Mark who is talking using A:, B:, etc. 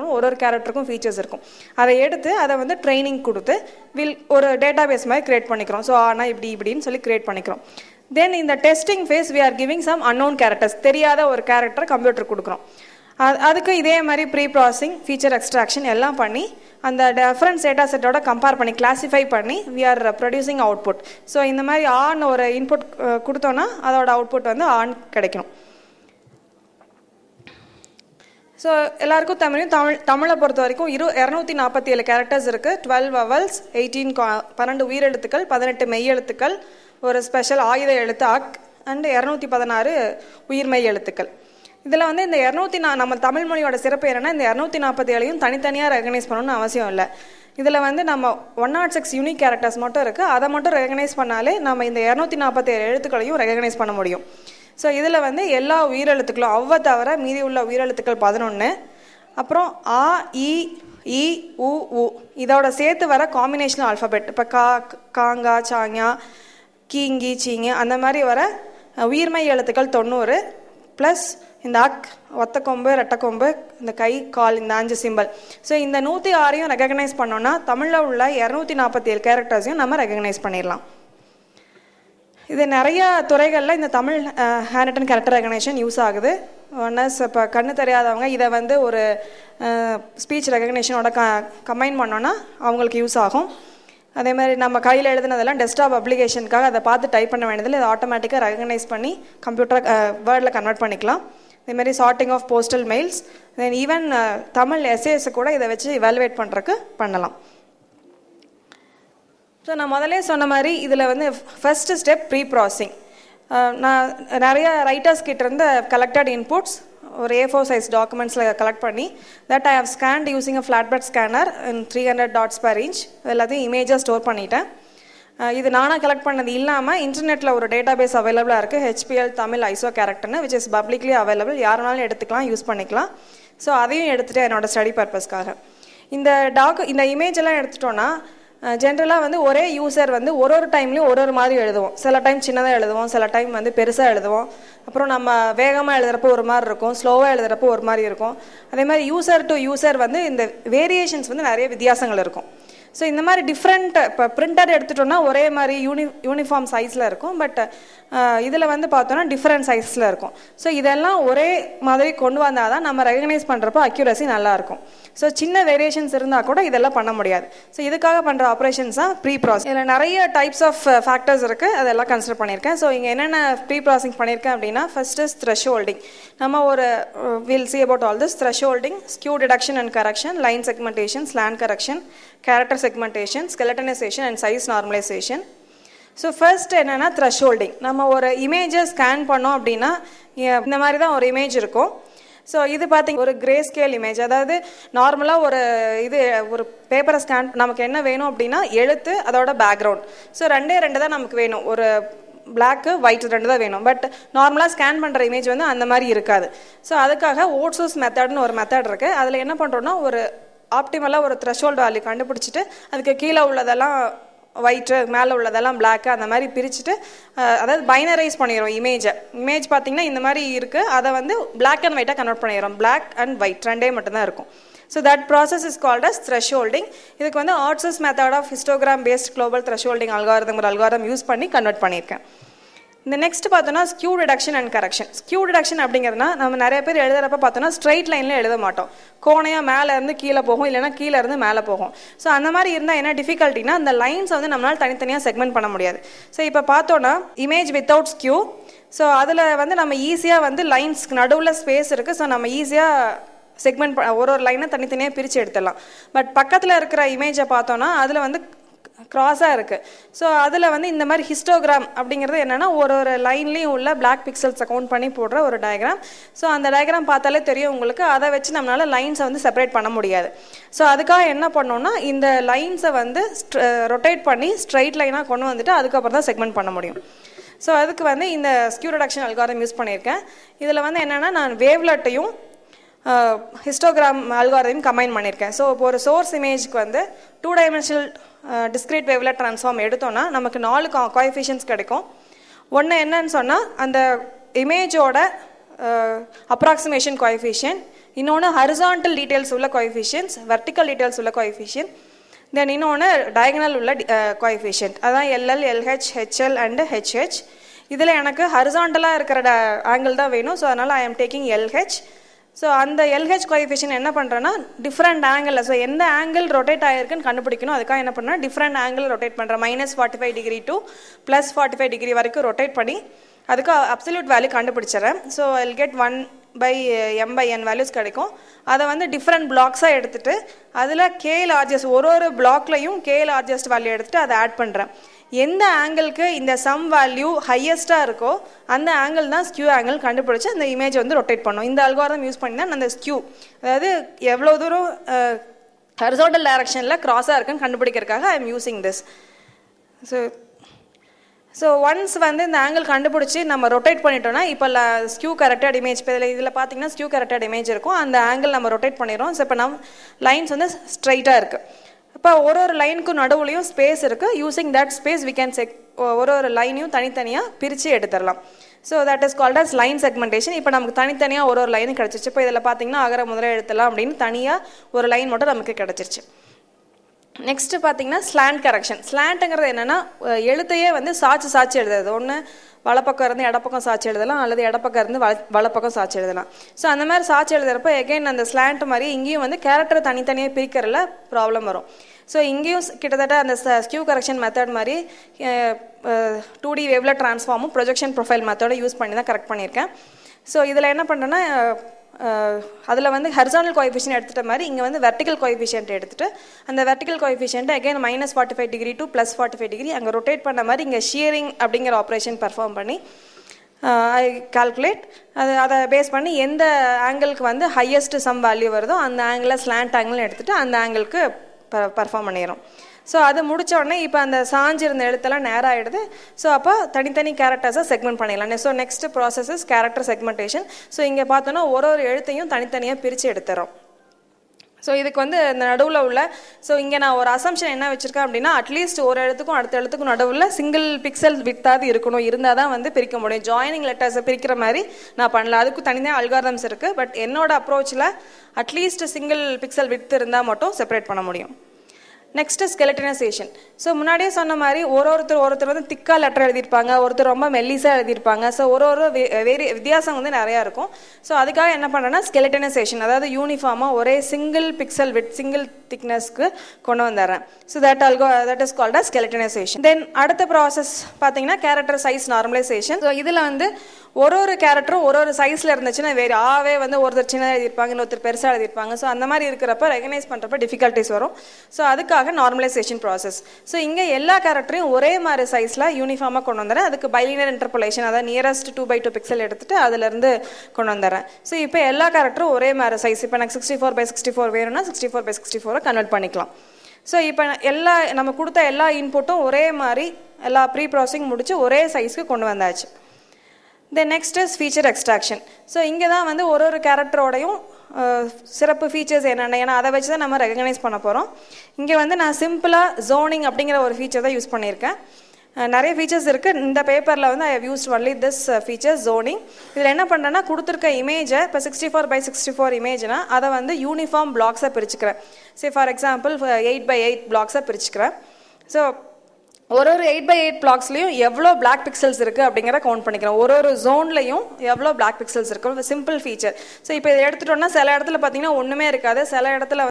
A: ஒரு ஒரு கேரக்டருக்கும் ஃபீச்சர்ஸ் இருக்கும். அதை எடுத்து அதை வந்து ட்ரைனிங் கொடுத்து வில் ஒரு டேட்டா பேஸ் மாதிரி கிரியேட் பண்ணிக்கிறோம். ஸோ ஆனால் இப்படி இப்படின்னு சொல்லி கிரியேட் பண்ணிக்கிறோம். தென் இந்த testing phase we are giving some unknown characters தெரியாத ஒரு கேரக்டர் கம்ப்யூட்டர் கொடுக்குறோம். அது அதுக்கு இதே மாதிரி ப்ரீ ப்ராசிங் ஃபீச்சர் எக்ஸ்ட்ராக்ஷன் எல்லாம் பண்ணி அந்த டிஃப்ரெண்ட் டேட்டா செட்டோட கம்பேர் பண்ணி கிளாஸிஃபை பண்ணி we are producing output so இந்த மாதிரி ஆன் ஒரு இன்புட் கொடுத்தோன்னா அதோட அவுட்புட் வந்து ஆன் கிடைக்கணும். ஸோ எல்லாருக்கும் தமிழையும் தமிழ் தமிழை பொறுத்த வரைக்கும் இரு இரநூத்தி நாற்பத்தி ஏழு கேரக்டர்ஸ் இருக்குது டுவெல் வவல்ஸ் எயிட்டீன் பன்னெண்டு உயிரெழுத்துக்கள் பதினெட்டு மெய்யெழுத்துக்கள் ஒரு ஸ்பெஷல் ஆயுத எழுத்து அக் அண்ட் இரநூத்தி பதினாறு உயிர்மெய் எழுத்துக்கள். இதில் வந்து இந்த இரநூத்தி நா நம்ம தமிழ் மொழியோட சிறப்பு என்னென்னா இந்த இரநூத்தி நாற்பத்தி ஏழையும் தனித்தனியாக ரெகனைஸ் பண்ணணும்னு அவசியம் இல்லை. இதில் வந்து நம்ம one nought six unique characters மட்டும் இருக்குது அதை மட்டும் ரெகனைஸ் பண்ணாலே நம்ம இந்த இரநூத்தி நாற்பத்தி ஏழு எழுத்துக்களையும் ரெகனைஸ் பண்ண முடியும். ஸோ இதில் வந்து எல்லா உயிரெழுத்துக்களும் அவ்வ தவிர மீதி உள்ள உயிரெழுத்துக்கள் பதினொன்று அப்புறம் ஆ இ இ உ உ. இதோட சேர்த்து வர காம்பினேஷன் ஆல்ஃபபெட் இப்போ கா காங்கா சாங்கா கீங்கி சீங்க அந்த மாதிரி வர உயிர்மை எழுத்துக்கள் தொண்ணூறு ப்ளஸ் இந்த அக் ஒத்த கொம்பு ரெட்டக்கொம்பு இந்த கை கால் இந்த அஞ்சு சிம்பிள் ஸோ இந்த நூற்றி ஆறையும் ரெகக்னைஸ் பண்ணோன்னா தமிழில் உள்ள இரநூத்தி நாற்பத்தி ஏழு கேரக்டர்ஸையும் நம்ம ரெகக்னைஸ் பண்ணிடலாம். இது நிறையா துறைகளில் இந்த Tamil handwritten character recognition use ஆகுது. ஒன்னஸ் இப்போ கண்ணு தெரியாதவங்க இதை வந்து ஒரு ஸ்பீச் ரெகக்னேஷனோட க கம்பைன் பண்ணோன்னா அவங்களுக்கு யூஸ் ஆகும். அதே மாதிரி நம்ம கையில் எழுதுனதெல்லாம் டெஸ்க்டாப் அப்ளிகேஷனுக்காக அதை பார்த்து டைப் பண்ண வேண்டியதில் இதை ஆட்டோமேட்டிக்காக ரெகனைஸ் பண்ணி கம்ப்யூட்டர் வேர்டில் கன்வெர்ட் பண்ணிக்கலாம். இதேமாரி sorting of postal mails then even Tamil எஸ்ஏஎஸை கூட இதை வச்சு இவாலுவேட் பண்ணுறக்கு பண்ணலாம். ஸோ நான் முதலே சொன்ன மாதிரி இதில் வந்து ஃபஸ்ட்டு ஸ்டெப் ப்ரீ ப்ராசிங் நான் நிறைய ரைட்டர்ஸ் கிட்டேருந்து கலெக்டட் இன்புட்ஸ் ஒரு ஏ ஃபோர் சைஸ் டாக்குமெண்ட்ஸில் கலெக்ட் பண்ணி that I have scanned using a flatbed scanner three hundred dots per inch எல்லாத்தையும் இமேஜாக ஸ்டோர் பண்ணிட்டேன். இது நானாக கலெக்ட் பண்ணது இல்லாமல் இன்டர்நெட்டில் ஒரு டேட்டா பேஸ் அவைலபிளாக இருக்குது ஹெச்பிஎல் தமிழ் ஐசோ கேரக்டர்னு விச் இஸ் பப்ளிக்லி அவைலபிள் யாருனாலும் எடுத்துக்கலாம் யூஸ் பண்ணிக்கலாம். ஸோ அதையும் எடுத்துகிட்டு என்னோடய ஸ்டடி பர்பஸ்க்காக இந்த டாக்கு இந்த இமேஜ் எல்லாம் எடுத்துட்டோன்னா ஜென்ரலாக வந்து ஒரே யூசர் வந்து ஒரு ஒரு டைம்லையும் ஒரு ஒரு மாதிரி எழுதுவோம். சில டைம் சின்னதாக எழுதுவோம் சில டைம் வந்து பெருசாக எழுதுவோம். அப்புறம் நம்ம வேகமாக எழுதுறப்போ ஒரு மாதிரி இருக்கும் ஸ்லோவாக எழுதுறப்போ ஒரு மாதிரி இருக்கும். அதே மாதிரி யூசர் டு யூசர் வந்து இந்த வேரியேஷன்ஸ் வந்து நிறைய வித்தியாசங்கள் இருக்கும். ஸோ இந்த மாதிரி டிஃப்ரெண்ட் இப்போ பிரிண்டர் எடுத்துட்டோம்னா ஒரே மாதிரி யூனி யூனிஃபார்ம் சைஸில் இருக்கும். பட் இதில் வந்து பார்த்தோன்னா டிஃப்ரெண்ட் சைஸில் இருக்கும். ஸோ இதெல்லாம் ஒரே மாதிரி கொண்டு வந்தால் தான் நம்ம ரெகனைஸ் பண்ணுறப்போ அக்யூரசி நல்லாயிருக்கும் ஸோ சின்ன வேரியேஷன்ஸ் இருந்தால் கூட இதெல்லாம் பண்ண முடியாது. ஸோ இதுக்காக பண்ணுற ஆப்ரேஷன்ஸ் தான் ப்ரீ ப்ராசஸ் இதில் நிறைய டைப்ஸ் ஆஃப் ஃபேக்டர்ஸ் இருக்குது அதெல்லாம் கன்சிடர் பண்ணியிருக்கேன். ஸோ இங்கே என்னென்ன ப்ரீ ப்ராசஸிங் பண்ணியிருக்கேன் அப்படின்னா ஃபர்ஸ்ட் இஸ் த்ரெஷ் ஹோல்டிங் நம்ம ஒரு will see about all this thresholding skew detection and correction line segmentation slant correction character segmentation skeletonisation and size normalisation so first என்னென்னா த்ரெஷ் ஹோல்டிங் நம்ம ஒரு இமேஜை ஸ்கேன் பண்ணோம் அப்படின்னா இந்த மாதிரி தான் ஒரு இமேஜ் இருக்கும். ஸோ இது பார்த்தீங்க ஒரு கிரே ஸ்கேல் இமேஜ் அதாவது நார்மலாக ஒரு இது ஒரு பேப்பரை ஸ்கேன் நமக்கு என்ன வேணும் அப்படின்னா எழுத்து அதோட பேக்ரவுண்ட் ஸோ ரெண்டே ரெண்டு தான் நமக்கு வேணும். ஒரு பிளாக்கு ஒயிட் ரெண்டு தான் வேணும். பட் நார்மலாக ஸ்கேன் பண்ணுற இமேஜ் வந்து அந்த மாதிரி இருக்காது. ஸோ அதுக்காக ஓட்ஸோஸ் மெத்தட்னு ஒரு மெத்தட் இருக்குது அதில் என்ன பண்ணுறோன்னா ஒரு ஆப்டிமலாக ஒரு த்ரெஷோல்டு வேல்யூ கண்டுபிடிச்சிட்டு அதுக்கு கீழே உள்ளதெல்லாம் ஒயிட்டு மேலே உள்ளதெல்லாம் பிளாக்கு அந்த மாதிரி பிரிச்சுட்டு அதாவது பைனரைஸ் பண்ணிடுறோம் இமேஜை இமேஜ் பார்த்தீங்கன்னா இந்த மாதிரி இருக்குது அதை வந்து பிளாக் அண்ட் ஒயிட்டாக கன்வெர்ட் பண்ணிடுறோம். பிளாக் அண்ட் ஒயிட் ரெண்டே மட்டும்தான் இருக்கும். So that process is called as thresholding இதுக்கு வந்து Otsu's method of histogram based global thresholding algorithm ஒரு அல்காரம் யூஸ் பண்ணி கன்வெர்ட் பண்ணியிருக்கேன். இந்த நெக்ஸ்ட் பார்த்தோன்னா skew detection and correction skew detection அப்படிங்கிறதுனா நம்ம நிறைய பேர் எழுதுறப்ப பார்த்தோன்னா ஸ்ட்ரைட் லைனில் எழுத மாட்டோம். கோணையாக மேலே இருந்து கீழே போகும் இல்லைனா கீழே இருந்து மேலே போகும். ஸோ அந்த மாதிரி இருந்தால் என்ன டிஃபிகல்ட்டினா அந்த லைன்ஸை வந்து நம்மளால் தனித்தனியாக செக்மெண்ட் பண்ண முடியாது. ஸோ இப்போ பார்த்தோன்னா இமேஜ் வித்தவுட் ஸ்கியூ ஸோ அதில் வந்து நம்ம ஈஸியாக வந்து லைன்ஸ்க்கு நடுவில் ஸ்பேஸ் இருக்குது ஸோ நம்ம ஈஸியாக செக்மெண்ட் ஒரு ஒரு லைனை தனித்தனியாக பிரித்து எடுத்துடலாம். பட் பக்கத்தில் இருக்கிற இமேஜை பார்த்தோன்னா அதில் வந்து க்ராஸாக இருக்குது ஸோ அதில் வந்து இந்த மாதிரி ஹிஸ்டோகிராம் அப்படிங்கிறது என்னென்னா ஒரு ஒரு லைன்லேயும் உள்ள பிளாக் பிக்சல்ஸை கவுண்ட் பண்ணி போடுற ஒரு டயக்ராம் ஸோ அந்த டயக்ராம் பார்த்தாலே தெரியும் உங்களுக்கு. அதை வச்சு நம்மளால் லைன்ஸை வந்து செப்பரேட் பண்ண முடியாது. ஸோ அதுக்காக என்ன பண்ணோம்னா இந்த லைன்ஸை வந்து ரொட்டேட் பண்ணி ஸ்ட்ரைட் லைனாக கொண்டு வந்துட்டு அதுக்கப்புறம் தான் செக்மெண்ட் பண்ண முடியும். ஸோ அதுக்கு வந்து இந்த ஸ்கியூ ரிடக்ஷன் அல்காரம் யூஸ் பண்ணியிருக்கேன். இதில் வந்து என்னென்னா நான் வேவ்லெட்டையும் ஹிஸ்டோகிராம் அல்காரதையும் கம்பைன் பண்ணியிருக்கேன் ஸோ இப்போ ஒரு சோர்ஸ் இமேஜ்க்கு வந்து two dimensional discrete wavelet transform எடுத்தோன்னா நமக்கு நாலு கா கோஎஃபிஷியன்ஸ் கிடைக்கும். ஒன்று என்னன்னு சொன்னால் அந்த இமேஜோட அப்ராக்சிமேஷன் கோஎஃபிஷியன் இன்னொன்று ஹரிசான்டல் டீட்டெயில்ஸ் உள்ள கோஎஃபிஷியன்ஸ் வெர்டிக்கல் டீட்டெயில்ஸ் உள்ள கோஎஃபிஷியன் தென் இன்னொன்று டயகனல் உள்ள கோஎஃபிஷியன்ட் அதான் LL LH HL and HH இதில் எனக்கு ஹரிசாண்டலாக இருக்கிற ஆங்கிள் தான் வேணும். ஸோ அதனால் I am taking LH so அந்த எல்ஹெச் கோஎஃபிஷியன் என்ன பண்ணுறேன்னா டிஃப்ரெண்ட் ஆங்கிளில் ஸோ எந்த ஆங்கிள் ரொட்டேட் ஆகிருக்குன்னு கண்டுபிடிக்கணும். அதுக்காக என்ன பண்ணால் டிஃப்ரெண்ட் ஆங்கிள் ரொட்டேட் பண்ணுறேன் minus forty five degree to plus forty five degree வரைக்கும் ரொட்டேட் பண்ணி அதுக்கு absolute value கண்டுபிடிச்சிடறேன். So I'll get one by M by N values கிடைக்கும். அதை வந்து டிஃப்ரெண்ட் பிளாக்ஸாக எடுத்துகிட்டு அதில் கே லார்ஜஸ்ட் ஒரு ஒரு பிளாக்லையும் கே லார்ஜஸ்ட் வேல்யூ எடுத்துகிட்டு அதை ஆட் பண்ணுறேன் எந்த ஆங்கிளுக்கு இந்த சம் வேல்யூ ஹையஸ்ட்டாக இருக்கோ அந்த ஆங்கிள் தான் ஸ்கியூ ஆங்கிள் கண்டுபிடிச்சு அந்த இமேஜ் வந்து ரொட்டேட் பண்ணும். இந்த அல்காரம் யூஸ் பண்ணி தான் அந்த ஸ்கியூ அதாவது எவ்வளோ தூரம் ஹரிசோட்டல் டைரக்ஷனில் க்ராஸாக இருக்குன்னு கண்டுபிடிக்கிறதுக்காக I am using this so so once வந்து இந்த ஆங்கிள் கண்டுபிடிச்சி நம்ம ரொட்டேட் பண்ணிட்டோம்னா இப்போ ஸ்கியூ கரெக்டாக இமேஜ் இப்போ இதில் இதில் பார்த்தீங்கன்னா ஸ்கியூ கரெக்டாக இமேஜ் இருக்கும். அந்த ஆங்கிள் நம்ம ரொட்டேட் பண்ணிடுறோம். ஸோ இப்போ நம்ம லைன்ஸ் வந்து ஸ்ட்ரைட்டாக இருக்குது இப்போ ஒரு ஒரு லைனுக்கும் நடுவுலையும் ஸ்பேஸ் இருக்குது using that space we can check ஒரு ஒரு லைனையும் தனித்தனியாக பிரித்து எடுத்துடலாம். So that is called as line segmentation இப்போ நமக்கு தனித்தனியாக ஒரு ஒரு லைன் கிடச்சிருச்சு. இப்போ இதில் பார்த்தீங்கன்னா அகர முதல எழுத்தலாம் அப்படின்னு தனியாக ஒரு லைன் மட்டும் நமக்கு கிடச்சிருச்சு. நெக்ஸ்ட்டு பார்த்தீங்கன்னா ஸ்லாண்ட் கரெக்ஷன் ஸ்லாண்ட்டுங்கிறது என்னென்னா எழுத்தையே வந்து சாட்சி சாட்சி எழுதுறது. ஒன்று வலப்பக்கம் இருந்து இடப்பக்கம் சாட்சி எழுதலாம் அல்லது இடப்பக்கம் இருந்து வல வலப்பக்கம் சாட்சி எழுதலாம். ஸோ அந்த மாதிரி சாட்சி எழுதுறப்ப எகைன் அந்த ஸ்லாண்ட் மாதிரி இங்கேயும் வந்து கேரக்டர் தனித்தனியாக பிரிக்கிறதுல ப்ராப்ளம் வரும். ஸோ இங்கேயும் கிட்டத்தட்ட அந்த ஸ்கியூ கரெக்ஷன் மெத்தட் மாதிரி டூ டி வேவ்ல ட்ரான்ஸ்ஃபார்மும் ப்ரொஜெக்ஷன் ப்ரொஃபைல் மெத்தடை யூஸ் பண்ணி தான் கரெக்ட் பண்ணியிருக்கேன். ஸோ இதில் என்ன பண்ணுறேன்னா அதில் வந்து ஹரிசானல் கோஎஃபிஷியன்ட் எடுத்துகிட்ட மாதிரி இங்கே வந்து வெர்டிக்கல் கோஎஃபிஷியன்ட் எடுத்துகிட்டு அந்த vertical coefficient again minus forty five degree to plus forty five degree அங்கே ரொட்டேட் பண்ண மாதிரி இங்கே ஷியரிங் அப்படிங்கிற ஆப்ரேஷன் பர்ஃபார்ம் பண்ணி ஐ கால்குலேட் அது அதை பேஸ் பண்ணி எந்த ஆங்கிளுக்கு வந்து ஹையஸ்ட் சம் வேல்யூ வருதோ அந்த ஆங்கிளை ஸ்லாண்ட் ஆங்கிள் எடுத்துகிட்டு அந்த ஆங்கிளுக்கு பர்ஃபார்ம் பண்ணிடுறோம். ஸோ அது முடித்த உடனே இப்போ அந்த சாஞ்சிருந்த எழுத்தெல்லாம் நேரம் ஆகிடுது ஸோ அப்போ தனித்தனி கேரக்டர்ஸை செக்மெண்ட் பண்ணிடலாம் so next process is character segmentation so இங்கே பார்த்தோன்னா ஒரு ஒரு எழுத்தையும் தனித்தனியாக பிரித்து எடுத்துறோம் ஸோ இதுக்கு வந்து இந்த நடுவில் உள்ள ஸோ இங்கே நான் ஒரு அசம்ஷன் என்ன வச்சுருக்கேன் அப்படின்னா அட்லீஸ்ட் ஒரு எழுத்துக்கும் அடுத்த எழுத்துக்கும் நடுவில் சிங்கிள் பிக்சல் விட்டாது இருக்கணும். இருந்தால் தான் வந்து பிரிக்க முடியும். ஜாயினிங் லெட்டர்ஸை பிரிக்கிற மாதிரி நான் பண்ணல. அதுக்கு தனியாக அல்காரதம்ஸ் இருக்குது பட் என்னோட அப்ரோச்சில் அட்லீஸ்ட் சிங்கிள் பிக்சல் விட்டு இருந்தால் மட்டும் செப்பரேட் பண்ண முடியும். நெக்ஸ்ட்டு ஸ்கெலட்டினைசேஷன் ஸோ முன்னாடியே சொன்ன மாதிரி ஒரு ஒருத்தர் ஒருத்தர் வந்து திக்கா லெட்டர் எழுதியிருப்பாங்க ஒருத்தர் ரொம்ப மெல்லிஸாக எழுதியிருப்பாங்க. ஸோ ஒரு ஒரு வேறு வித்தியாசம் வந்து நிறையா இருக்கும். ஸோ அதுக்காக என்ன பண்ணுறேன்னா ஸ்கெலட்டினைசேஷன் அதாவது யூனிஃபார்மாக ஒரே சிங்கிள் பிக்சல் வித் சிங்கிள் திக்னஸ்க்கு கொண்டு வந்துடுறேன். So that algo that is called a skeletonization then அடுத்த ப்ராசஸ் பார்த்தீங்கன்னா கேரக்டர் சைஸ் நார்மலைசேஷன் ஸோ இதில் வந்து ஒரு ஒரு கேரக்டரும் ஒரு ஒரு சைஸில் இருந்துச்சுன்னா வேறு ஆவே வந்து ஒருத்தர் சின்னதாக எழுதியிருப்பாங்க இன்னொருத்தர் பெருசாக எழுதியிருப்பாங்க. ஸோ அந்த மாதிரி இருக்கிறப்ப ரெகனைஸ் பண்ணுறப்ப டிஃபிகல்ட்டிஸ் வரும். ஸோ அதுக்காக நார்மலைசேஷன் ப்ராசஸ் ஸோ இங்கே எல்லா கேரக்டரையும் ஒரே மாதிரி சைஸில் யூனிஃபார்மாக கொண்டு வந்துடுறேன் அதுக்கு பைலினர் இன்டர்போலேஷன் அதாவது nearest two by two pixel எடுத்துகிட்டு அதுலேருந்து கொண்டு வந்துடுறேன் ஸோ இப்போ எல்லா கேரக்டரும் ஒரே மாதிரி சைஸ் இப்போ எனக்கு sixty four by sixty four வேணும்னா சிக்ஸ்டி ஃபோர் பை சிக்ஸ்டி ஃபோரை கன்வெர்ட் பண்ணிக்கலாம். ஸோ இப்போ எல்லா நம்ம கொடுத்த எல்லா இன்புட்டும் ஒரே மாதிரி எல்லா ப்ரீ ப்ராசஸிங் முடித்து ஒரே சைஸ்க்கு கொண்டு வந்தாச்சு. Then next is feature extraction so இங்கே தான் வந்து ஒரு ஒரு கேரக்டரோடையும் சிறப்பு ஃபீச்சர்ஸ் என்னென்ன? ஏன்னா அதை வச்சு தான் நம்ம ரெகனைஸ் பண்ண போகிறோம் இங்கே வந்து நான் சிம்பிளாக ஜோனிங் அப்படிங்கிற ஒரு ஃபீச்சர் தான் யூஸ் பண்ணியிருக்கேன். நிறைய ஃபீச்சர்ஸ் இருக்குது இந்த பேப்பரில் வந்து I used only this feature zoning இதில் என்ன பண்ணுறேன்னா கொடுத்துருக்க இமேஜை இப்போ sixty four by sixty four இமேஜ்னா அதை வந்து யூனிஃபார்ம் பிளாக்ஸாக பிரிச்சுக்கிறேன். சரி for example eight by eight பிளாக்ஸாக பிரிச்சுக்கிறேன். ஸோ ஒரு ஒரு எயிட் பை எயிட் பிளாக்ஸ்லையும் எவ்வளோ பிளாக் பிக்சல்ஸ் இருக்குது அப்படிங்கிற கவுண்ட் பண்ணிக்கிறோம். ஒரு ஒரு ஜோன்லையும் எவ்வளோ பிளாக் பிக்சல்ஸ் இருக்கும் சிம்பிள் ஃபீச்சர் ஸோ இப்போ இதை எடுத்துட்டோம்னா சில இடத்துல பார்த்தீங்கன்னா ஒன்றுமே இருக்காது. சில இடத்துல